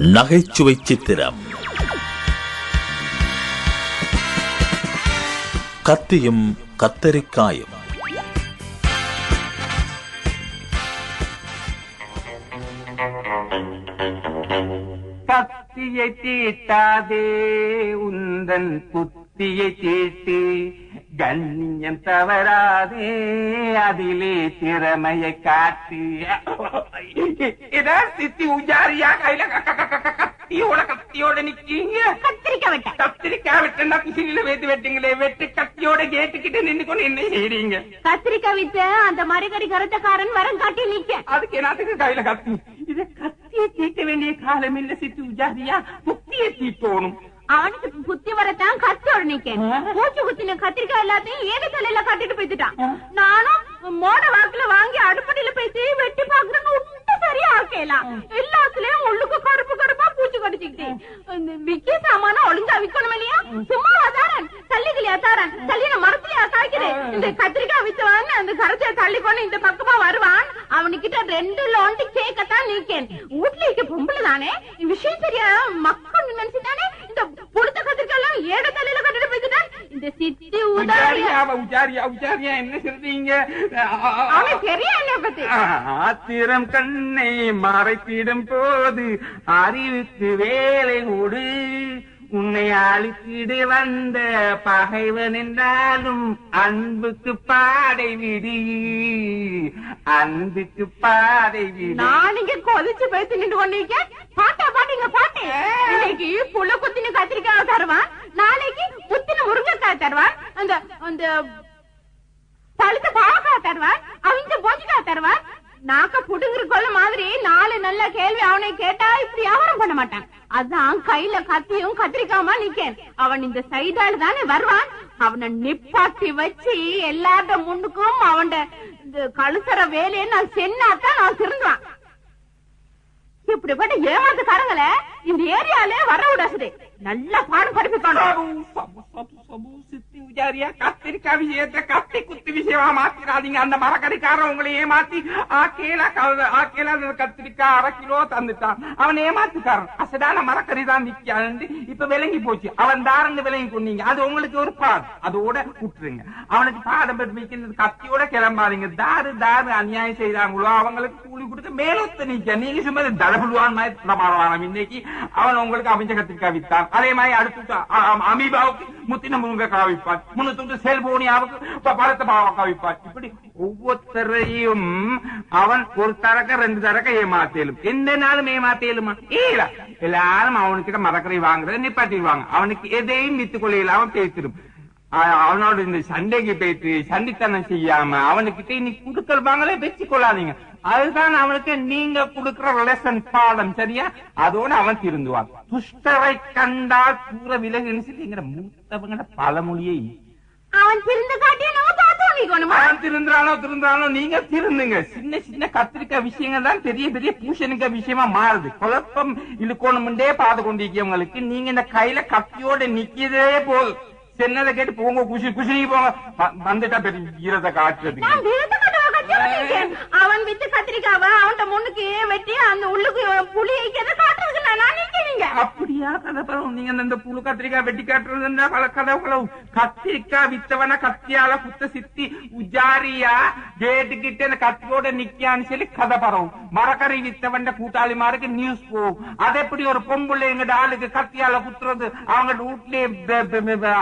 நகைச்சுவை சித்திரம். கத்தியும் கத்தரிக்காயும். கத்தியை தீட்டாதே உந்தன் குத்தியை தீட்டு கண்ணியம் தவறாதே அதிலே திறமையை காட்டு இதான் சித்தி உஜாரியா கையில கத்தியோட கத்தியோட நிக்கீங்க? கத்திரிக்காய் வெட்ட. கத்திரிக்காய் வெட்டுனா குசினில வேத்து வெட்டுங்களே வெட்டு கத்தியோட கேட்டுக்கிட்டு நின்னு கொண்டு என்ன செய்றீங்க? கத்திரிக்காய் வித்த அந்த மரக்கறி கருத்தக்காரன் வரம் காட்டி நிக்க. அதுக்கு என்னத்துக்கு கையில கத்தி? இத கத்தியை தீட்ட வேண்டிய காலம் இல்ல சித்தி உஜாரியா. புத்தியை தீட்டோணும். அவனுக்கு புத்தி வரத்தான் கத்தியோட நிக்க மூச்சு குத்தின கத்திரிக்காய் எல்லாத்தையும் ஏக தலையில கட்டிட்டு போயிட்டான் நானும் மோட வாக்குல வாங்கி அடுப்படியில பேசி வெட்டி பாக்குறேன்னு உண்ட சரியா ஆக்கலாம் எல்லாத்துலயும் உள்ளுக்கு கருப்பு கருப்பா பூச்சி கடிச்சுக்கிட்டு இந்த விக்கிய சாமான ஒழுங்கா விக்கணும் இல்லையா? சும்மா தாரன் தள்ளிக்கலையா தாரன் தள்ளின மரத்துலயா காய்க்கிறேன் இந்த கத்திரிக்காய் வித்தவான் அந்த கரத்தைய தள்ளி கொண்டு இந்த பக்கமா வருவான். அவனுக்கிட்ட ரெண்டு லோண்டி கேக்கத்தான் நீக்கேன். வீட்டுல இருக்க பொம்பளை தானே? விஷயம் சரியா? மக்கள் நினைச்சுதானே? இந்த புடுத்த கத்திரிக்காய் எல்லாம் ஏட தலையில கட்டிட்டு போயிட்டான் இந்த சித்தி உதாரியா உஜாரியா. உஜாரியா என்ன சொல்றீங்க? அவன் பெரிய என்ன பத்தி? ஆத்திரம் கண்ணை மறைத்திடும் போது அறிவுக்கு வேலை கொடு உன்னை அழித்திடு வந்த பகைவன் என்றாலும் அன்புக்கு பாடை விடு. அன்புக்கு பாடை விடு. நான் இங்க கொதிச்சு பேசி நின்று கொண்டிருக்கேன் பாட்டா பாட்டுங்க பாட்டு. இன்னைக்கு புள்ள குத்தின கத்திரிக்காய் தருவான் நாளைக்கு குத்தின முருங்கைக்காய் தருவான் அந்த அந்த பழுத்த பாவக்காய் தருவான் அவிஞ்ச போஞ்சிக்காய் தருவான் நாக்க புடுங்குற கொள்ள மாதிரி நாலு நல்ல கேள்வி அவனை கேட்டா இப்படி வியாபாரம் பண்ண மாட்டான். அதான் கையில கத்தியும் கத்திரிக்காம நிக்கேன். அவன் இந்த சைடால தானே வருவான். அவனை நிப்பாட்டி வச்சு எல்லார்ட முன்னுக்கும் அவன் கழுசற வேலையை நான் சென்னாத்தான் நான் திருந்துவான். இப்படிப்பட்ட ஏமாத்துக்காரங்கள இந்த ஏரியாலே வர விடாசுடே நல்லா பாடம் படிப்பிக்கணும் சித்தி கத்திரிக்காய் விஷயத்தை கத்தி குத்து விஷயமா மாத்திராதீங்க. அந்த மரக்கறிக்காரன் உங்களை ஏமாத்தி ஆக்கேல ஆக்கேல கத்திரிக்காய் அரை கிலோ தந்துட்டான். அவன் ஏமாத்துக்காரன் அசடான மரக்கறி தான் நிக்கான் இப்ப விளங்கி போச்சு. அவன் தாரன்னு விளங்கி கொண்டீங்க. அது உங்களுக்கு ஒரு பாடம் அதோட விட்டுருங்க அவனுக்கு பாடம் பெற்று கத்தியோட கிளம்பாதீங்க. தாரு தாரு அநியாயம் செய்றாங்களோ அவங்களுக்கு கூலி மேலத்தை நீக்க நீங்க சும்மா தடபுடுவான் மாதிரி பிரமாணம் இன்னைக்கு அவன் உங்களுக்கு அவிஞ்ச கத்திரிக்காய் வித்தான் அதே மாதிரி அடுத்து அமீபாவுக்கு முத்தின முருங்கைக்காய் விற்பான் முன்னூத்தி செல்போனியாவுக்கு ப- பழத்த பாவக்காய் விற்பான் இப்படி ஒவ்வொருத்தரையும் அவன் ஒரு தரக்க ரெண்டு தரக்க ஏமாத்தேலும் எந்த நாளும் ஏமாத்தேலுமா ஏல எல்லாரும் அவனுக்கிட்ட மரக்கறி வாங்குறத நிப்பாட்டிடுவாங்க அவனுக்கு எதையும் வித்துக் கொள்ள இல்லாம பேசிடும் அவனோட இந்த சண்டைக்கு போயிட்டு சண்டித்தனம் செய்யாம அவனுக்கிட்ட நீ குடுக்கல்பாங்களே வச்சு கொள்ளாதீங்க அதுதான் அவனுக்கு நீங்க கொடுக்கிற லெசன் பாடம் சரியா? அதோட அவன் திருந்துவான். துஷ்டரை கண்டால் தூர விலகுன்னு சொல்லிங்கிற மூத்தவங்கட பழமொழியை அவன் திருந்து அவன் திருந்துறானோ திருந்துறானோ நீங்க திருந்துங்க. சின்ன சின்ன கத்திரிக்காய் விஷயங்கள் தான் பெரிய பெரிய பூசணிக்காய் விஷயமா மாறுது. குழப்பம் இழுக்கணும்டே பார்த்து கொண்டிருக்கவங்களுக்கு நீங்க இந்த கையில கத்தியோட நிக்கிறதே போதும். சென்னதை கேட்டு போங்க குஷி குஷினிக்கு போங்க. வந்துட்டா பெரிய ஈரத்தை காட்டுறதுக்கு. அவன் வித்து கத்திரிக்காவ அவன்கிட்ட முன்னுக்கு வெட்டி அந்த உள்ளுக்கு புளி வைக்கிறத காட்டுறதுக்கு நான் நிக்கிறீங்க. அப்படியா கதை பரவும் நீங்க இந்த புழு கத்திரிக்காய் வெட்டி காட்டுறதுன்னா பல கதை பரவும் கத்திரிக்காய் வித்தவன கத்தியால குத்த சித்தி உஜாரியா கேட்டு கிட்ட அந்த கத்தியோட நிக்கான்னு சொல்லி கதை பரவும் மரக்கறி வித்தவன் கூட்டாளிமாருக்கு நியூஸ் போகும் அது எப்படி ஒரு பொம்புள்ள எங்க ஆளுக்கு கத்தியால குத்துறது? அவங்க வீட்லயே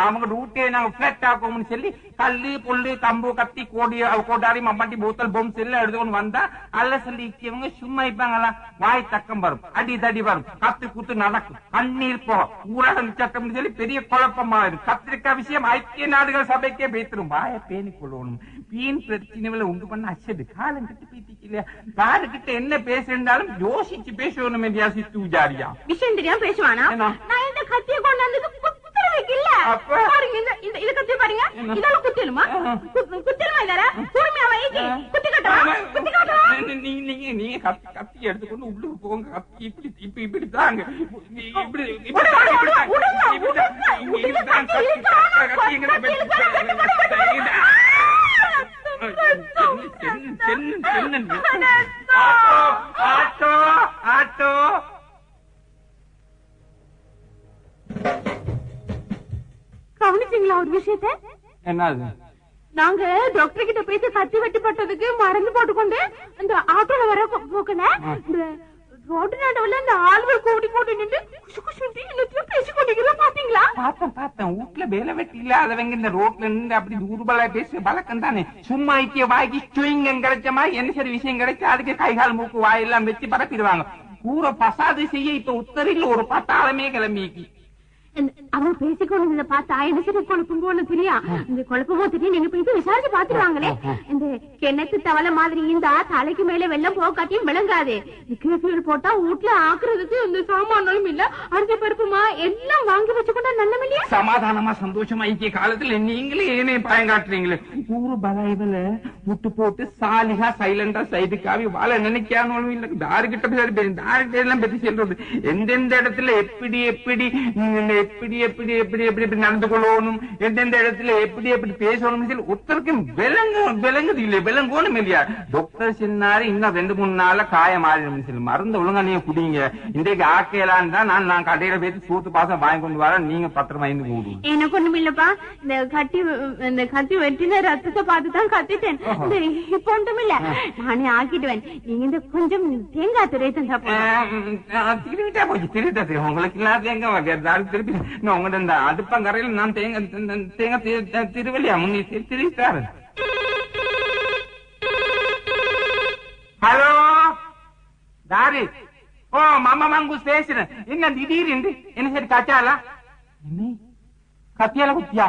அவங்க வீட்லயே நாங்க பிளட் ஆக்கும்னு சொல்லி கல்லு புல்லு கம்பு கத்தி கோடி கோட்டாரி மம்மாட்டி போத்தல் பொம்ஸ் எல்லாம் எடுத்துக்கொண்டு வந்தா அல்ல சொல்லி இவங்க சும்மா இருப்பாங்களா? வாய் தக்கம் வரும் அடி தடி வரும் கத்து குத்து நடக்கும் கண்ணீர் போகும் ஊரடங்கு சட்டம் சொல்லி பெரிய குழப்பமா இருக்கும் கத்திரிக்காய் விஷயம் ஐக்கிய நாடுகள் சபைக்கே பேத்துரும். வாய பேணி கொள்ளணும். வீண் பிரச்சனைகளை உண்டு பண்ண அச்சது காலம் கட்டு பேத்திக்கலையா யாருக்கிட்ட என்ன பேசிருந்தாலும் யோசிச்சு பேசணும் இல்லையா சித்து உஜாரியா விஷயம் தெரியாம பேசுவானா? நான் இந்த கத்திய கொண்டு வந்தது குத்துற வைக்கல அப்ப? பாருங்க இந்த இது கத்திய பாருங்க? இதெல்லாம் குத்திலுமா குத்திலுமா இதால? வைக்கி குத்தி கட்டவா குத்தி கட்டவா நீங்க நீங்க கத்தி கத்தி எடுத்துக்கொண்டு உள்ளுக்கு போங்க. கத்தி இப்படி இப்படி இப்படி தாங்க. இப்படி இப்படி இப்படி கவனிச்சீங்களா ஒரு விஷயத்த? என்னது? நாங்க டாக்டர் கிட்ட போயிட்டு கத்தி வெட்டி பட்டதுக்கு மருந்து போட்டுக்கொண்டு இந்த ஆட்டோல வர போக்கல. ரோடு நடுவுல இந்த ஆளுகள் கூடி போட்டு நின்று குசு குசுன்ட்டு எல்லாத்தையும் பேசி கொண்டிருக்கிறோம் பாத்தீங்களா? பார்த்தேன் பார்த்தேன். வீட்டுல வேலை வெட்டி இல்லாதவங்க இந்த ரோட்ல இருந்து அப்படி ஊர்வலா பேச வழக்கம் தானே. சும்மா ஐக்கிய வாய்க்கு சுவிங்கம் கிடைச்சமா என்ன சரி விஷயம் கிடைச்சா அதுக்கு கை கால் மூக்கு வாயெல்லாம் வச்சு பரப்பிடுவாங்க. ஊரை பசாது செய்ய இப்ப உத்தரையில் ஒரு பட்டாளமே கிளம்பிக்கு அவங்க பேசிக்கொண்டு பார்த்தா என்ன சரி குழப்பம் போல தெரியா இந்த குழப்பமோ தெரியும் நீங்க போயிட்டு விசாரிச்சு பாத்துருவாங்களே இந்த கிணத்து தவளை மாதிரி இருந்தா தலைக்கு மேல வெள்ளம் போக்காட்டியும் விளங்காது. கிழக்கு போட்டா வீட்டுல ஆக்குறதுக்கு இந்த சாமான்களும் இல்ல. அரிசி பருப்புமா எல்லாம் வாங்கி வச்சுக்கொண்டா நல்ல இல்லையா சமாதானமா சந்தோஷமா ஐக்கிய காலத்துல நீங்களே ஏனே பயங்காட்டுறீங்களே. ஊரு பலாய்வுல விட்டு போட்டு சாலிகா சைலண்டா சைடுக்காவி வாழ நினைக்கானோலும் இல்ல தாருகிட்ட போய் தாருகிட்ட எல்லாம் பத்தி சொல்றது எந்தெந்த இடத்துல எப்படி எப்படி எப்படி எப்படி எப்படி எப்படி எப்படி நடந்து கொள்ளணும் எந்தெந்த இடத்துல எப்படி எப்படி பேசணும் சொல்லி ஒருத்தருக்கும் விலங்கு விலங்குது இல்ல விலங்கோணும் இல்லையா டாக்டர் சொன்னாரு இன்னும் ரெண்டு மூணு நாள்ல காயம் மாறிடும் சொல்லி மருந்து ஒழுங்கா நீங்க குடிங்க இன்றைக்கு ஆக்கையலான்னு தான் நான் நான் கடையில போயிட்டு சூத்து பாசம் வாங்கி கொண்டு வரேன் நீங்க பத்திரமா இருந்து கூடுங்க எனக்கு ஒண்ணும் இல்லப்பா இந்த கட்டி இந்த கத்தி வெட்டின ரத்தத்தை பார்த்து தான் கத்திட்டேன் இப்ப ஒன்றும் இல்ல நானே ஆக்கிடுவேன் நீங்க இந்த கொஞ்சம் தேங்காய் துறை தந்தா. திருவிட்டா போச்சு திருவிட்டா உங்களுக்கு எல்லாம் தேங்க வேறு திருப்பி உங்கள்ட்ட இந்த அடுப்பங்கரையில் நான் தேங்க தேங்க திருவள்ளியா முன்னி திருவிட்டாரு ஹலோ தாரி ஓ மாமா மங்குஸ் பேசுறேன் என்ன திடீர்னு என்ன சரி கச்சாலா என்ன கத்தியால குத்தியா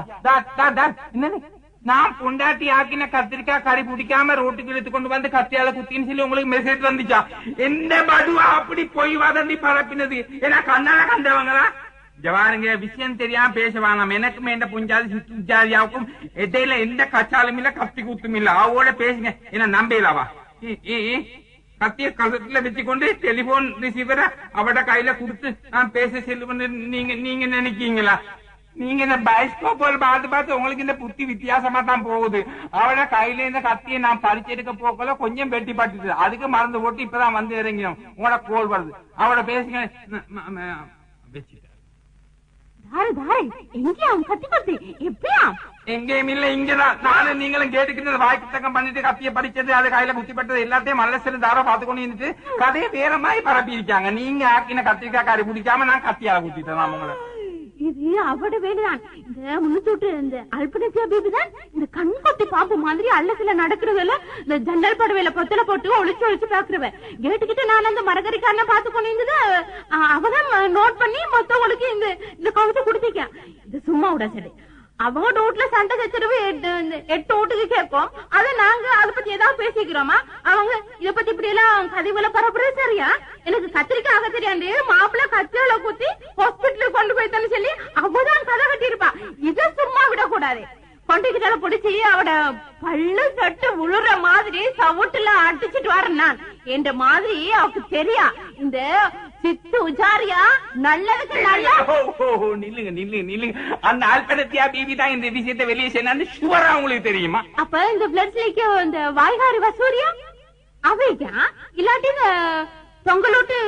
நான் பொண்டாட்டி ஆக்கின கத்திரிக்காய் கறி பிடிக்காம ரோட்டுக்கு இழுத்து கொண்டு வந்து கத்தியால குத்தின்னு சொல்லி உங்களுக்கு மெசேஜ் வந்துச்சா? எந்த படுவா அப்படி போய் வதந்தி பரப்பினது? ஏன்னா கண்ணால கண்டவங்களா? ஜவானுங்க விஷயம் தெரியாம பேச எனக்கும் எந்த புஞ்சாதி சுத்துஜாதியாவுக்கும் இடையில எந்த கச்சாலும் இல்ல கத்தி குத்தும் இல்ல. அவளோட பேசுங்க. என்ன நம்பலாவா? கத்திய கசத்துல வச்சுக்கொண்டு டெலிபோன் ரிசீவரை அவட கையில கொடுத்து நான் பேச செல்லுவேன்னு நீங்க நீங்க நினைக்கீங்களா? நீங்க இந்த பைஸ்கோப் பார்த்து பார்த்து உங்களுக்கு இந்த புத்தி வித்தியாசமா தான் போகுது. அவட கையில இந்த கத்தியை நான் பறிச்செடுக்க போக்கல கொஞ்சம் வெட்டி பட்டுது அதுக்கு மறந்து போட்டு இப்பதான் வந்து இறங்கினோம். உங்களோட கோல் வருது. அவட பேசுங்க. கத்தி கத்தி எங்கேயும் இல்ல இங்கதான். நானும் நீங்களும் கேட்டுக்கிட்டு வாய்க்கு தக்கம் பண்ணிட்டு கத்திய படிச்சது அது கையில குத்திப்பட்டது எல்லாத்தையும் மல்ல சிறு தாரா பார்த்து கொண்டு இருந்துட்டு கதையை வேற மாதிரி பரப்பி இருக்காங்க நீங்க ஆக்கின கத்திரிக்காய் காரி பிடிக்காம நான் கத்தியால குத்திட்டேன் உங்களை. இது அவட வேலைதான். இந்த முன்னூத்தி இந்த அல்பனசியா பேபி தான் இந்த கண் கொட்டி பாப்பு மாதிரி அல்லசில நடக்கிறதுல இந்த ஜன்னல் படவையில பொத்தல போட்டு ஒளிச்சு ஒளிச்சு பாக்குறவ கேட்டுக்கிட்டு நான் அந்த மரகரிக்காரன பார்த்து கொண்டு அவதான் நோட் பண்ணி மொத்தவங்களுக்கு இந்த இந்த கவுத்து குடுத்திக்க இது சும்மா விட சரி. அவங்க டோட்ல சண்டை சச்சரவு எட்டு ஓட்டுக்கு எட்டு வீட்டுக்கு கேட்போம். அத நாங்க அத பத்தி ஏதாவது பேசிக்கிறோமா? அவங்க இத பத்தி இப்படி எல்லாம் கதைவுல பரப்புறது சரியா? எனக்கு கத்திரிக்காய் ஆக தெரியாது மாப்பிள்ள கத்திரில குத்தி ஹாஸ்பிட்டலுக்கு கொண்டு போய்த்தான்னு சொல்லி அவதான் கதை கட்டியிருப்பா. இத சும்மா விடக்கூடாது. கொண்டுகிட்டால பிடிச்சி அவட பள்ளு சட்டு உழுற மாதிரி சவுட்டுல அடிச்சிட்டு வரேன் நான். என்ற மாதிரி அவக்கு தெரியா? இந்த சித்து உஜாரியா? நல்லதுக்கு நல்ல? நில்லுங்க நில்லுங்க நில்லுங்க. அந்த ஆல்படத்தியா பிபி தான் இந்த விஷயத்தை வெளியே சொன்னான்னு ஷுவரா உங்களுக்கு தெரியுமா? அப்ப இந்த பிளட் ஸ்லீக் இந்த வாய்காரி வசூரியா அவைக்கா இல்லாட்டி தொங்கலோட்டு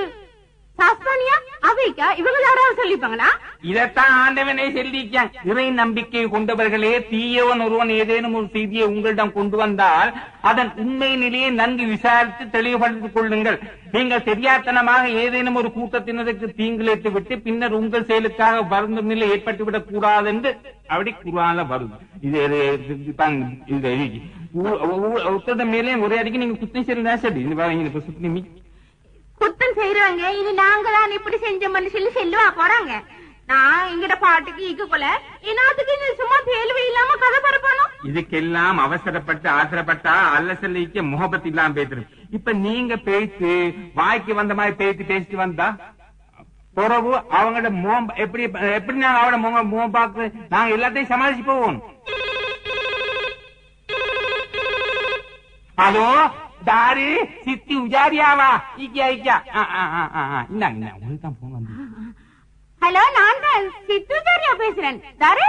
சாஸ்தானியா அவைக்கா இவங்க யாராவது சொல்லிப்பாங்களா இதத்தான் ஆண்டவனே சொல்லிக்கான் இறை நம்பிக்கை கொண்டவர்களே தீயவன் ஒருவன் ஏதேனும் ஒரு செய்தியை உங்களிடம் கொண்டு வந்தால் அதன் உண்மை நிலையை நன்கு விசாரித்து தெளிவுபடுத்திக் கொள்ளுங்கள். நீங்கள் தெரியாத்தனமாக ஏதேனும் ஒரு கூட்டத்தினருக்கு தீங்கிழைத்து விட்டு பின்னர் உங்கள் செயலுக்காக வருந்தும் நிலை ஏற்பட்டுவிடக் கூடாது என்று அப்படி குரால வரும் இது இது- இது மேலே ஒரே அடிக்கு நீங்க குத்தம் செய்யறதா சரி. இந்த பாருங்க இந்த சுத்தி தான் குத்தம் இனி நாங்க தான் இப்படி செஞ்ச மனுஷன் செல்லுவா போறாங்க. நான் எங்கிட்ட பாட்டுக்கு ஈக்கு கொல என்னத்துக்கு இது சும்மா கேள்வி இல்லாம கதை பரப்பணும் இதுக்கெல்லாம் அவசரப்பட்டு ஆத்திரப்பட்டா அல்லசல்லிக்கு முகபத் இல்லாம பேசுறது இப்ப நீங்க பேசி வாய்க்கு வந்த மாதிரி பேசி பேசிட்டு வந்தா பிறகு அவங்களோட மோம் எப்படி எப்படி நாங்க அவட முகம் முகம் பார்த்து நாங்க எல்லாத்தையும் சமாளிச்சு போவோம். அதோ தாரு சித்தி உஜாரியாவா இக்கியா ஈக்கியா ஆ, ஆ, ஆ, ஆ, இந்தாங்க இந்தாங்க உங்களுக்கு தான் போன் வந்து ஹலோ நான் தான் சித்துச்சாரியா பேசுறேன் தாரு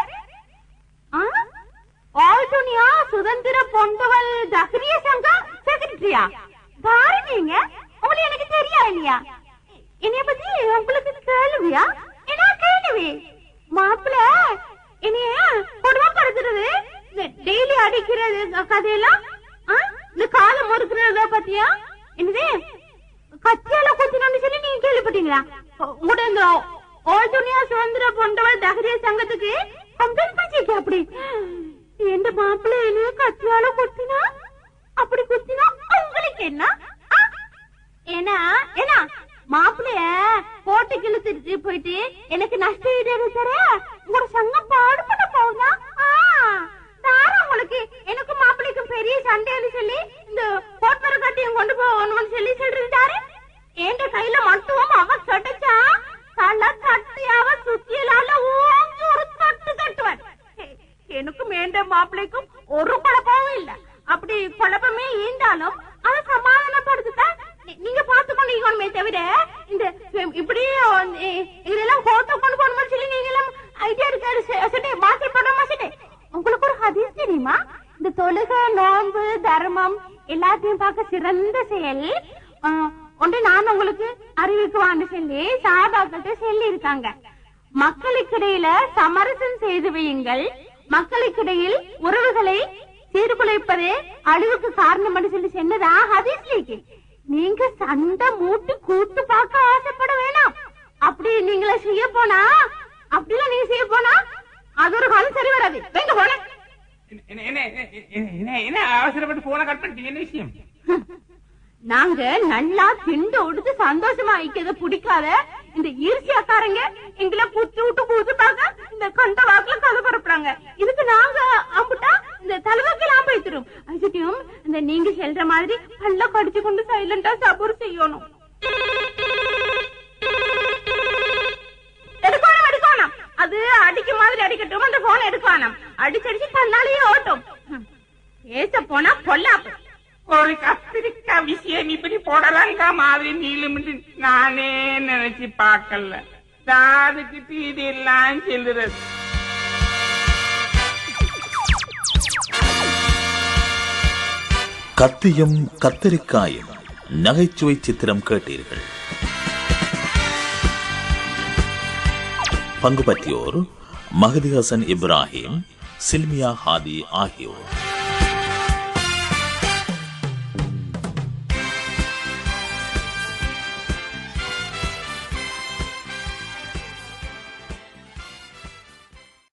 ஆல் துனியா சுதந்திர பொண்டுவல் தஹ்ரிய சங்கா செக்ரட்டரியா தாரு நீங்க உங்களுக்கு எனக்கு தெரியா இல்லையா என்னைய பத்தி உங்களுக்கு கேள்வியா என்ன கேள்வி மாப்பிள்ள என்னைய கொடுமைப்படுத்துறது இந்த டெய்லி அடிக்கிறது கதையெல்லாம் என்னது? கத்தியால குத்தினு சொல்லி நீங்க கேள்விப்பட்டீங்களா? உங்களோட இந்த ஆல் துணியா சுதந்திர போன்றவள் தகரிய சங்கத்துக்கு கம்ப்ளைண்ட் பண்ணிருக்கேன் அப்படி? எந்த மாப்பிள்ளை என்ன கத்தியால குத்தினா? அப்படி குத்தினா உங்களுக்கு என்ன? ஏன்னா ஏன்னா மாப்பிளைய போட்டு போயிட்டு எனக்கு நஷ்ட ஈடு தர உங்களோட சங்கம் பாடுபட போகுதா ஆ, உங்களுக்கு. எனக்கும் மாப்பிளைக்கும் பெரிய சண்டைன்னு சொல்லி இந்த கோட்மர கட்டியும் கொண்டு போகணும்னு சொல்லி சொல்றாரு என் கையில மட்டும் அவ சொட்டச்சா தலை கட்டி அவ சுத்தியலால ஓங்கி ஒரு கட்டு கட்டுவான். எனக்கும் ஏண்ட மாப்பிளைக்கும் ஒரு குழப்பமும் இல்ல. அப்படி குழப்பமே ஈண்டாலும் அதை சமாதானப்படுத்துதான் நீங்க பார்த்து கொண்டு தவிர இந்த இப்படி இதெல்லாம் போட்டோ கொண்டு போகணும்னு சொல்லி நீங்க எல்லாம் ஐடியா இருக்காரு சட்டை மாத்தி போடாம சட்டை உங்களுக்கு ஒரு ஹதீஸ் தெரியுமா? இந்த தொழுகை நோன்பு தர்மம் எல்லாத்தையும் பார்க்க சிறந்த செயல். ஒன்று நான் உங்களுக்கு அறிவிக்குவான்னு சொல்லி சாபாக்கிட்ட சொல்லி இருக்காங்க மக்களுக்கிடையில சமரசம் செய்து வையுங்கள். மக்களுக்கிடையில் உறவுகளை சீர்குலைப்பதே அழிவுக்கு காரணம் சொல்லி சொன்னதா ஹதீஸ்லிக்கு. நீங்க சண்டை மூட்டு கூட்டு பார்க்க ஆசைப்பட வேணாம். அப்படி நீங்களை செய்ய போனா? அப்படிலாம் நீங்க செய்ய போனா? அது ஒரு காலம் சரி வராது. வேங்க போன என்ன அவசரப்பட்டு போன கட் பண்ணிட்டீங்க. என்ன விஷயம்? நாங்க நல்லா திண்டு உடுத்து சந்தோஷமா ஐக்கிறத பிடிக்காத இந்த ஈர்சியாக்காரங்க எங்களை குத்து விட்டு குத்து பார்க்க இந்த கண்ட வாக்குல கதை பரப்புறாங்க. இதுக்கு நாங்க அம்புட்டா இந்த தலைவாக்கில் போய்த்திரும் அதுக்கும் இந்த நீங்க செல்ற மாதிரி பல்ல கடிச்சு கொண்டு சைலண்டா சபூர் செய்யணும் எடுக்கணும் எடுக்கணும் அது அடிக்க மாதிரி அடிக்கட்டும் அந்த போன் எடுக்கணும் அடிச்சடிச்சு தன்னாலேயே ஓட்டும். பேச போனா பொல்லாப்பு. ஒரு கத்திரிக்காய் விஷயம் இப்படி போடலாங்க மாதிரி நீளுமிட்டு நானே நினைச்சு பார்க்கல. தாதுக்கிட்டு இதெல்லாம் செல்லுறது. கத்தியும் கத்தரிக்காயும் நகைச்சுவை சித்திரம் கேட்டீர்கள். பங்கு பற்றியோர் ಮಹದಿ ಹಸನ್ ಇಬ್ರಾಹಿಂ ಸಿಲ್ಮಿಯಾ ಹಾದಿ ಆಹಿಯೋ